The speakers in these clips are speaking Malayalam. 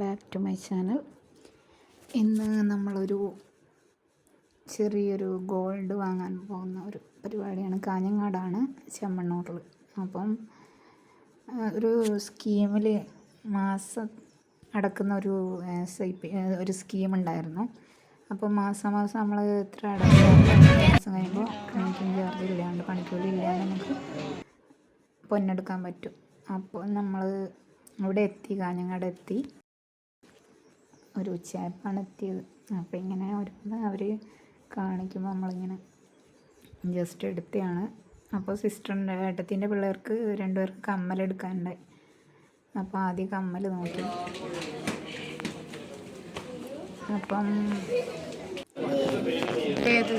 Back to my channel. ഇന്ന് നമ്മളൊരു ചെറിയൊരു ഗോൾഡ് വാങ്ങാൻ പോകുന്ന ഒരു പരിപാടിയാണ്. കാഞ്ഞങ്ങാടാണ് ചെമ്മണ്ണൂറിൽ അപ്പം ഒരു സ്കീമിൽ മാസം അടക്കുന്ന ഒരു ഒരു സ്കീം ഉണ്ടായിരുന്നു അപ്പോൾ മാസം മാസം നമ്മൾ എത്ര മാസം കഴിയുമ്പോൾ മേക്കിംഗ് ചാർജ് ഇല്ലാണ്ട് പണിക്കൂലി ഇല്ലാണ്ട് നമുക്ക് പൊന്നെടുക്കാൻ പറ്റും. അപ്പോൾ നമ്മൾ ഇവിടെ എത്തി കാഞ്ഞങ്ങാട് എത്തി. ഒരു ഉച്ചയായപ്പാണ് എത്തിയത്. അപ്പോൾ ഇങ്ങനെ ഒരു അവർ കാണിക്കുമ്പോൾ നമ്മളിങ്ങനെ ജസ്റ്റ് എടുത്തതാണ് അപ്പോൾ സിസ്റ്ററിന്റെ ഏട്ടത്തിന്റെ പിള്ളേർക്ക് രണ്ടുപേർക്ക് കമ്മലെടുക്കാനുണ്ടായി അപ്പോൾ ആദ്യം കമ്മൽ നോക്കി. അപ്പം ഏത്?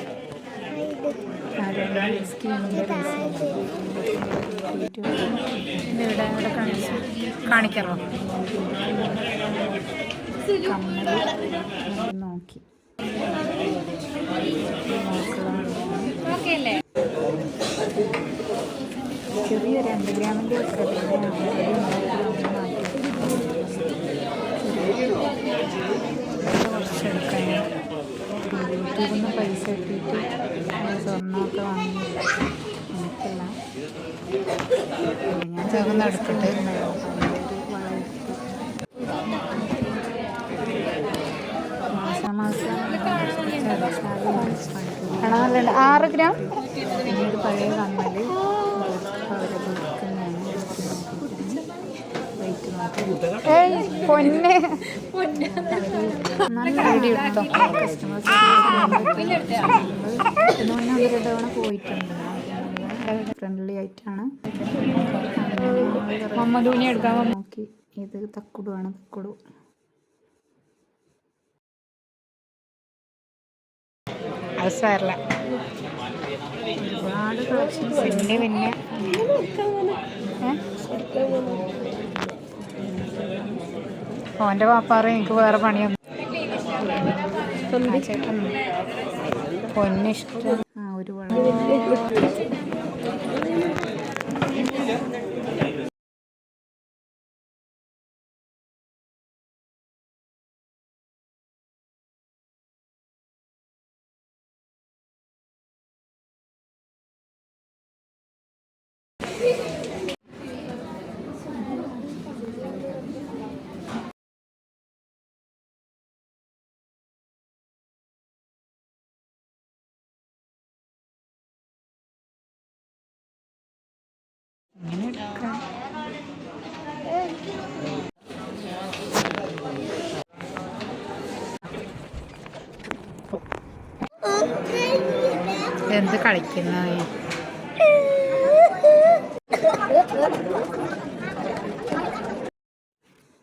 ഇവിടെ ഇവിടെ കാണിച്ചു കാണിക്കാറോ കമ്മൽ നോക്കി. ചെറിയ രണ്ട് ഗ്രാമിന്റെ യൂട്യൂബിൽ നിന്ന് പൈസ കിട്ടിയിട്ട് സ്വർണമൊക്കെ വാങ്ങി. എനിക്കല്ല. ഞാൻ ചെറുന്ന് മാസം ആറ് ഗ്രാം? പിന്നീട് പഴയ കമ്മൽ ഏയ് പൊന്നെ എടുത്തോ കസ്റ്റമേഴ്സ് ഒരു തവണ പോയിട്ടുണ്ട് ഫ്രണ്ട്ലി ആയിട്ടാണ്. മമ്മദൂനി എടുക്കാൻ നോക്കി ഇത് തക്കുടുവാണ് തക്കുടു അത് സാറില്ല ഒരുപാട് കളക്ഷൻസ് ഉണ്ട് പിന്നെ ഓന്റെ പാപ്പാറ് എനിക്ക് വേറെ പണിയൊന്നും പൊന്നിഷ്ടം ആ ഒരു വളം ഇങ്ങനെ എന്ത് കളിക്കുന്ന?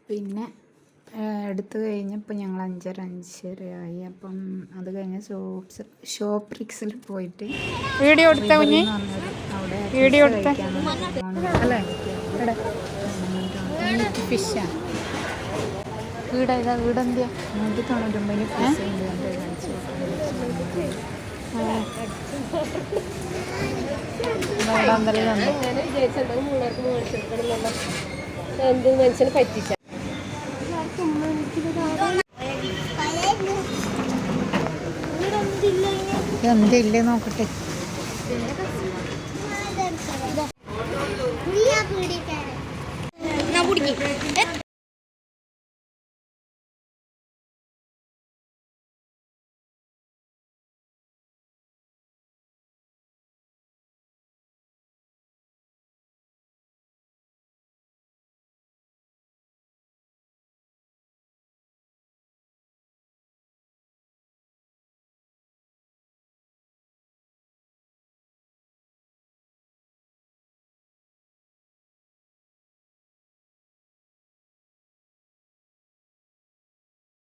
പിന്നെ എടുത്തു കഴിഞ്ഞപ്പോൾ ഞങ്ങൾ അഞ്ചര അഞ്ചരയായി. അപ്പം അത് കഴിഞ്ഞ് ഷോപ്സ് ഷോപ്രിക്സിൽ പോയിട്ട് വീഡിയോ എടുത്ത കുഞ്ഞ്? വീഡിയോ എടുത്ത അല്ലേ ഫിഷാണ് വീട് എന്തിയാ എന്ത് മനുഷ്യനെ പറ്റിച്ച. എന്തില്ലേ നോക്കട്ടെ. ഞാൻ പിടിക്കാൻ